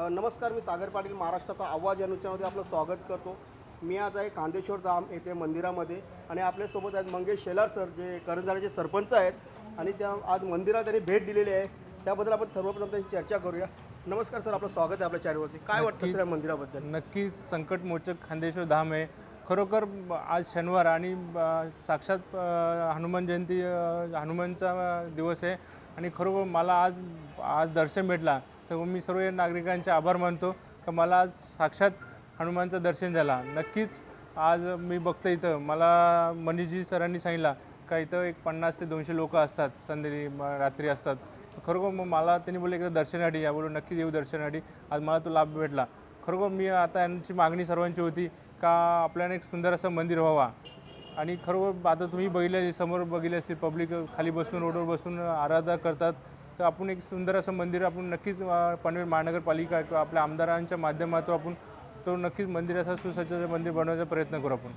नमस्कार मी सागर पाटील महाराष्ट्राचा आवाज या आपलं स्वागत करतो. मी आज आहे कांदेश्वर धाम येथे मंदिरामध्ये आणि आपल्यासोबत आहेत मंगेश शेलार सर जे करंजाचे सरपंच आहेत आणि त्या आज मंदिरात त्यांनी भेट दिलेली आहे. त्याबद्दल आपण सर्वप्रथम त्यांची चर्चा करूया. नमस्कार सर आपलं स्वागत आहे आपल्या चॅनलवरती. काय वाटतं सर या मंदिराबद्दल? नक्कीच संकटमोचक खांदेश्वर धाम आहे. खरोखर आज शनिवार आणि साक्षात हनुमान जयंती हनुमानचा दिवस आहे. आणि खरोखर मला आज आज दर्शन भेटला. तर मी सर्व या नागरिकांचे आभार मानतो. का मला आज साक्षात हनुमानचं दर्शन झाला. नक्कीच आज मी बघतो इथं. मला मनीषजी सरांनी सांगितला का इथं एक पन्नास ते दोनशे लोक असतात. संध्याकाळी रात्री असतात. खरोखर मग मला त्यांनी बोलले एकदा दर्शनासाठी या. बोलू नक्कीच येऊ दर्शनासाठी. आज मला तो लाभ भेटला. खरोखर मी आता यांची मागणी सर्वांची होती का आपल्याला एक सुंदर असं मंदिर व्हावा. आणि खरोखर आता तुम्ही बघितलं समोर बघितले असतील पब्लिक खाली बसून रोडवर बसून आराधना करतात. तर आपण एक सुंदर असं मंदिर आपण नक्कीच पनवेल महानगरपालिका किंवा आपल्या आमदारांच्या माध्यमातून आपण तो नक्कीच मंदिर असं सुसज्ज मंदिर बनवण्याचा प्रयत्न करू आपण.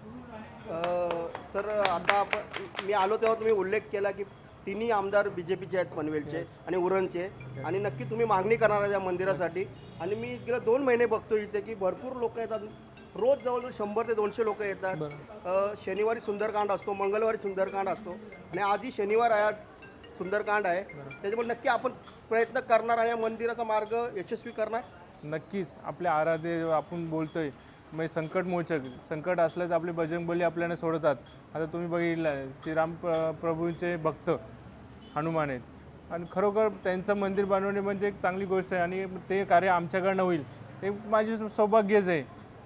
सर आता आपण मी आलो तेव्हा तुम्ही उल्लेख केला की तिन्ही आमदार बी जे पीचे आहेत पनवेलचे आणि उरणचे. आणि नक्की तुम्ही मागणी करणार आहे या मंदिरासाठी. आणि मी गेल्या दोन महिने बघतो इथे की भरपूर लोक येतात. रोज जवळजवळ शंभर ते दोनशे लोक येतात. शनिवारी सुंदरकांड असतो मंगळवारी सुंदरकांड असतो. आणि आजही शनिवार आहे आज सुंदरकांड आहे. त्याच्यामुळे नक्की आपण प्रयत्न करणार आणि या मंदिराचा मार्ग यशस्वी करणार. नक्कीच. आपल्या आराध्य आपण बोलतोय. म्हणजे संकटमोचक संकट असलं तर आपले बजरंगबली आपल्याला सोडतात. आता तुम्ही बघितलं श्रीराम प्र- प्रभूंचे भक्त हनुमान आहेत. आणि खरोखर त्यांचं मंदिर बनवणे म्हणजे एक चांगली गोष्ट आहे आणि ते कार्य आमच्याकडनं होईल. ते माझे सौभाग्यच आहे.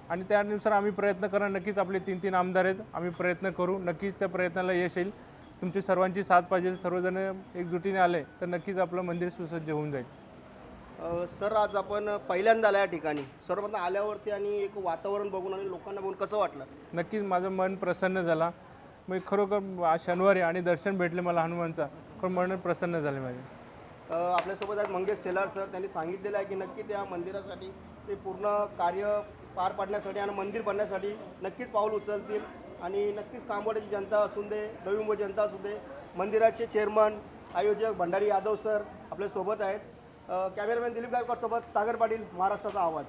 आणि त्यानुसार आम्ही प्रयत्न करणार. नक्कीच आपले तीन तीन आमदार आहेत. आम्ही प्रयत्न करू. नक्कीच त्या प्रयत्नाला यश येईल. तुमची सर्वांची साथ पाहिजे सर्वजण एकजुटीने आले तर नक्कीच आपलं मंदिर सुसज्ज होऊन जाईल. अ, सर आज आपण पहिल्यांदा आला या ठिकाणी. सर्वप्रथम आल्यावरती आणि एक वातावरण बघून आणि लोकांना बघून कसं वाटलं? नक्कीच माझं मन प्रसन्न झाला. मग खरोखर आज शनिवारी आणि दर्शन भेटले मला हनुमानचा. खरं मन प्रसन्न झाले माझे. अ, आपल्यासोबत आहेत मंगेश सेलार सर. त्यांनी सांगितलेलं आहे की नक्की त्या मंदिरासाठी ते पूर्ण कार्य पार पाडण्यासाठी आणि मंदिर बनण्यासाठी नक्कीच पाऊल उचलतील. आणि नक्कीच कामवाड्याची जनता असू दे नवी मुंबई जनता असू दे मंदिराचे चेअरमन आयोजक भंडारी यादव सर आपल्यासोबत आहेत. कॅमेरामॅन दिलीप गायकवाडसोबत सागर पाटील महाराष्ट्राचा आवाज.